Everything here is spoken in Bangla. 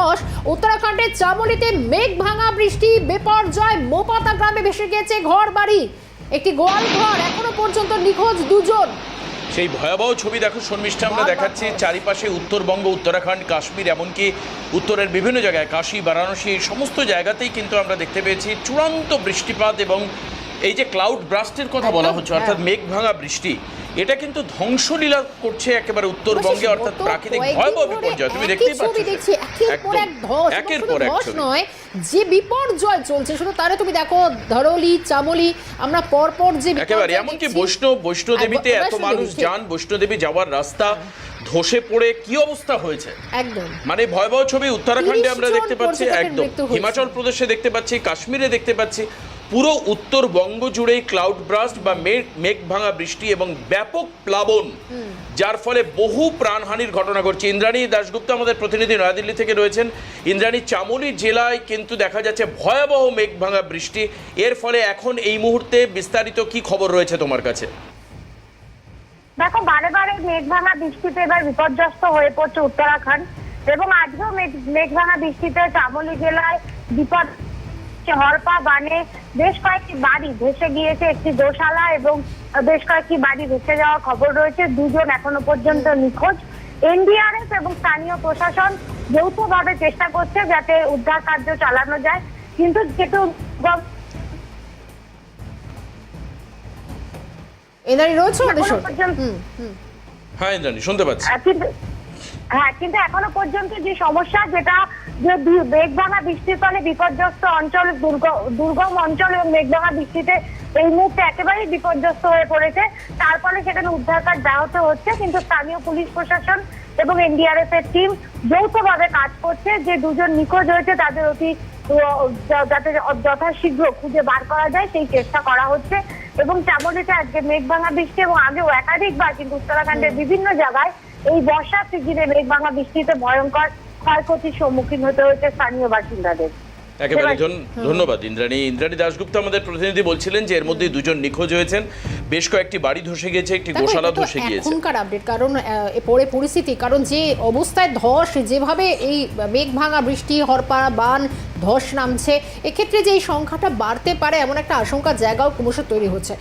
ধস উত্তরাখণ্ডের চামলিতে মেঘ ভাঙা বৃষ্টি বিপর্যয় মোপাতা গ্রামে ভেসে গিয়েছে ঘর বাড়ি একটি গোয়াল ঘর এখনও পর্যন্ত নিখোঁজ দুজন। সেই ভয়াবহ ছবি দেখো শর্মিষ্ঠা আমরা দেখাচ্ছি চারিপাশে উত্তরবঙ্গ উত্তরাখণ্ড কাশ্মীর এমনকি উত্তরের বিভিন্ন জায়গায় কাশী বারাণসী এই সমস্ত জায়গাতেই কিন্তু আমরা দেখতে পেয়েছি চূড়ান্ত বৃষ্টিপাত এবং এই যে ক্লাউড ব্রাস্টের কথা বলা হচ্ছে অর্থাৎ হ্যাঁ। মেঘ ভাঙা বৃষ্টি এটা কিন্তু ধ্বংসলীলা করছে একেবারে উত্তরবঙ্গে অর্থাৎ প্রাকৃতিক ভয়াবহ বিপর্যয়। তুমি দেখতেই পাচ্ছ ছবি দেখছি একের পর এক ধস একের পর এক ধস নয় যে বিপর্যয় চলছে শুধু তারে তুমি দেখো ধরলি চামলি আমরা পরপর যে একেবারে এমনকি বৈষ্ণব বৈষ্ণোদেবীতে এত মানুষ। যান বৈষ্ণোদেবী যাওয়ার রাস্তা ধসে পড়ে কি অবস্থা হয়েছে? একদম। মানে ভয়াবহ ছবি উত্তরাখণ্ডে আমরা দেখতে পাচ্ছি একদম। হিমাচল প্রদেশে দেখতে পাচ্ছি কাশ্মীরে দেখতে পাচ্ছি পুরো উত্তরবঙ্গ জুড়েই ক্লাউড ব্রাস্ট বা মেঘ মেঘ ভাঙা বৃষ্টি এবং ব্যাপক প্লাবন যার ফলে বহু প্রাণহানির ঘটনা ঘটছে। ইন্দ্রাণী দাশগুপ্ত আমাদের প্রতিনিধি নয়াদিল্লি থেকে রয়েছেন। ইন্দ্রাণী চামোলি জেলায় কিন্তু দেখা যাচ্ছে ভয়াবহ মেঘ ভাঙা বৃষ্টি। এর ফলে এখন এই মুহূর্তে বিস্তারিত কি খবর রয়েছে তোমার কাছে? দেখো বারে বারে মেঘ ভাঙা বৃষ্টিতে এবার বিপর্যস্ত হয়ে পড়ছে উত্তরাখণ্ড এবং আজকেও মেঘ- ভাঙা বৃষ্টিতে চামোলি জেলায় বিপদ। হরপা বানে বেশ কয়েকটি বাড়ি ভেসে গিয়েছে একটি গোশালা এবং বেশ কয়েকটি বাড়ি ভেসে যাওয়ার খবর রয়েছে। দুজন এখনও পর্যন্ত নিখোঁজ। এনডিআরএফ এবং স্থানীয় প্রশাসন যৌথভাবে চেষ্টা করছে যাতে উদ্ধার কার্য চালানো যায়। কিন্তু যেহেতু এনারি রয়েছে আমাদের হ্যাঁ ইন্দ্রাণী শুনতে পাচ্ছি। কিন্তু হ্যাঁ কিন্তু এখনও পর্যন্ত যে সমস্যা যেটা যে মেঘভাঙা বৃষ্টির ফলে বিপর্যস্ত অঞ্চল দুর্গম অঞ্চল এবং মেঘভাঙা বৃষ্টিতে এই মুহূর্তে একেবারেই বিপর্যস্ত হয়ে পড়েছে। তার ফলে সেখানে উদ্ধার কাজ ব্যাহত হচ্ছে কিন্তু স্থানীয় পুলিশ প্রশাসন এবং এনডিআরএফ এর টিম যৌথভাবে কাজ করছে। যে দুজন নিখোঁজ হয়েছে তাদের অতি যাতে যথাশীঘ্র খুঁজে বার করা যায় সেই চেষ্টা করা হচ্ছে। এবং চামলিতে আজকে মেঘভাঙা বৃষ্টি এবং আগেও একাধিকবার কিন্তু উত্তরাখণ্ডের বিভিন্ন জায়গায় এই বর্ষার সিজনে মেঘভাঙা বৃষ্টিতে ভয়ঙ্কর ক্ষয়ক্ষতির সম্মুখীন হতে হয়েছে স্থানীয় বাসিন্দাদের। একেবারে ধন্যবাদ ইন্দ্রাণী। ইন্দ্রাণী দাশগুপ্ত আমাদের প্রতিনিধি বলছিলেন যে এর মধ্যে দুজন নিখোঁজ হয়েছেন। বেশ কয়েকটি বাড়ি ধসে গিয়েছে একটি গোশালা ধসে গিয়েছে। এখনকার আপডেট কারণ আহ, পরে পরিস্থিতি কারণ যে অবস্থায় ধস যেভাবে এই মেঘ ভাঙা বৃষ্টি হরপা বান ধস নামছে এক্ষেত্রে যে এই সংখ্যাটা বাড়তে পারে এমন একটা আশঙ্কার জায়গাও ক্রমশ তৈরি হচ্ছে।